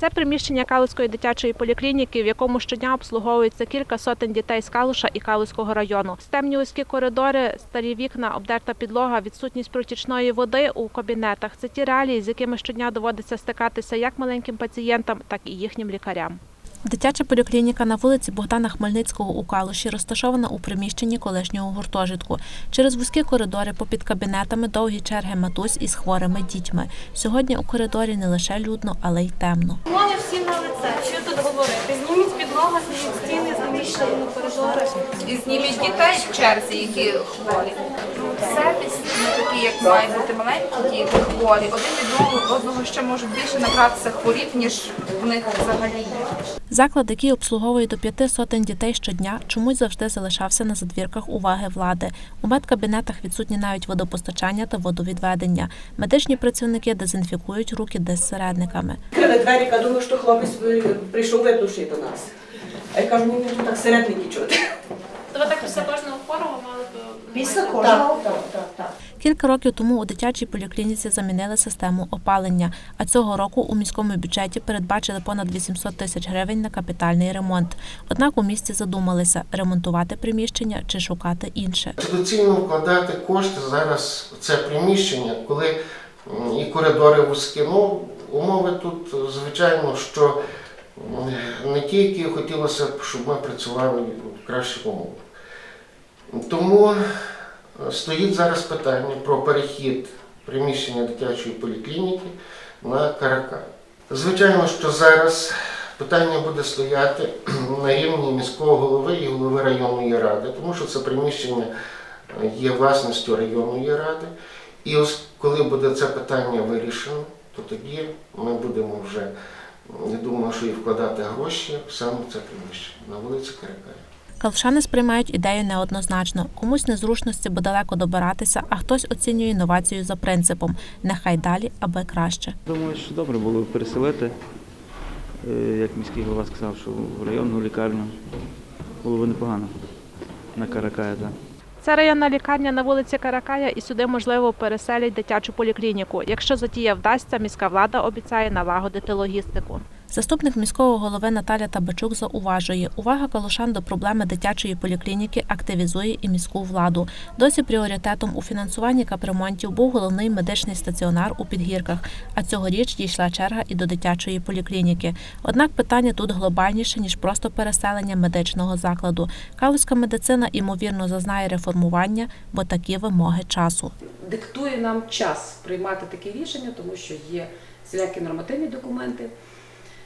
Це приміщення Калуської дитячої поліклініки, в якому щодня обслуговується кілька сотень дітей з Калуша і Калуського району. Стемні вузькі коридори, старі вікна, обдерта підлога, відсутність протічної води у кабінетах. Це ті реалії, з якими щодня доводиться стикатися як маленьким пацієнтам, так і їхнім лікарям. Дитяча поліклініка на вулиці Богдана Хмельницького у Калуші розташована у приміщенні колишнього гуртожитку. Через вузькі коридори попід кабінетами довгі черги матусь із хворими дітьми. Сьогодні у коридорі не лише людно, але й темно. Вони всі на лице. Що тут говорити? Зніміть підлогу, зніміть стіни, зніміть ширину коридори. І зніміть дітей в черзі, які хворі. Все не такі, як мають бути маленькі діти хворі. Один від одного, одного ще можуть більше набратися хворіб, ніж в них взагалі є. Заклад, який обслуговує до п'яти сотень дітей щодня, чомусь завжди залишався на задвірках уваги влади. У медкабінетах відсутні навіть водопостачання та водовідведення. Медичні працівники дезінфікують руки дезсередниками. Відкрили двері, думаю, що хлопець прийшов виплюшити до нас. А я кажу, ні, тут так середники чути. То ви так після кожного хворого мали б Після кожного? Так, так, так. Кілька років тому у дитячій поліклініці замінили систему опалення, а цього року у міському бюджеті передбачили понад 800 тисяч гривень на капітальний ремонт. Однак у місті задумалися ремонтувати приміщення чи шукати інше. Доцільно вкладати кошти зараз в це приміщення, коли і коридори вузькі? Ну, умови тут, звичайно, що не тільки хотілося б, щоб ми працювали в кращих умовах. Тому е, стоїть зараз питання про перехід приміщення дитячої поліклініки на Каракай. Звичайно, що зараз питання буде стояти на рівні міського голови і голови районної ради, тому що це приміщення е, є власністю районної ради. І ось коли буде це питання вирішено, то тоді ми будемо вже, я думаю, що і вкладати гроші саме в це приміщення на вулиці Каракай. Калшани сприймають ідею неоднозначно. Комусь незручності, бо далеко добиратися, а хтось оцінює інновацію за принципом нехай далі, аби краще. Думаю, що добре було переселити, е, як міський голова сказав, що в районну лікарню було б непогано на Каракая. Так. Це районна лікарня на вулиці Каракая, і сюди можливо переселять дитячу поліклініку. Якщо затія вдасться, міська влада обіцяє налагодити логістику. Заступник міського голови Наталя Табачук зауважує, увага калушан до проблеми дитячої поліклініки активізує і міську владу. Досі пріоритетом у фінансуванні капремонтів був головний медичний стаціонар у підгірках. А цьогоріч дійшла черга і до дитячої поліклініки. Однак питання тут глобальніше ніж просто переселення медичного закладу. Калузька медицина ймовірно зазнає реформування, бо такі вимоги часу. диктує нам час приймати такі рішення, тому що є всілякі нормативні документи,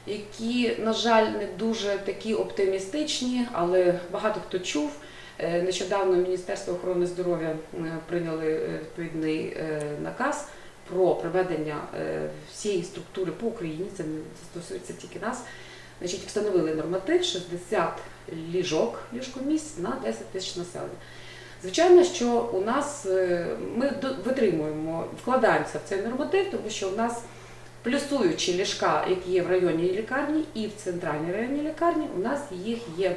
які, на жаль, не дуже такі оптимістичні, але багато хто чув. Е, Нещодавно Міністерство охорони здоров'я е, прийняли е, відповідний наказ про приведення е, всієї структури по Україні, це не стосується тільки нас. Значить, встановили норматив 60 ліжок ліжкомісць на 10 тисяч населення. Звичайно, що у нас ми витримуємо, вкладаємося в цей норматив, тому що у нас плюсуючі ліжка, які є в районній лікарні і в центральній районній лікарні, у нас їх є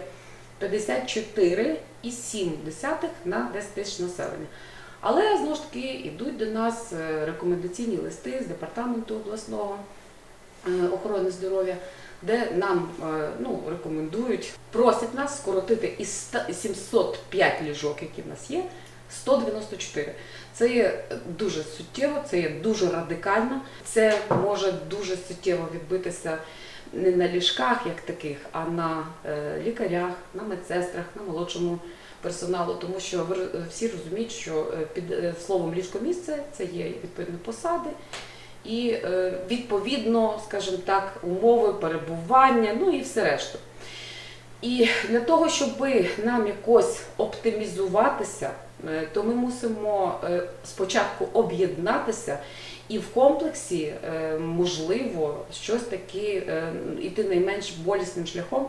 54,7 на 10 тисяч населення. Але знову ж таки йдуть до нас е, рекомендаційні листи з департаменту обласного е, охорони здоров'я, де нам е, ну, рекомендують, просять нас скоротити із 100 705 ліжок, які в нас є, 194. Це є дуже суттєво, це є дуже радикально. Це може дуже суттєво відбитися не на ліжках як таких, а на е, лікарях, на медсестрах, на молодшому персоналу, тому що всі розуміють, що е, під е, словом ліжкомісце це є відповідні посади і відповідно, скажімо так, умови перебування, ну і все решта. І для того, щоб нам якось оптимізуватися, то ми мусимо е, спочатку об'єднатися і в комплексі, е, можливо, щось таке е, іти найменш болісним шляхом,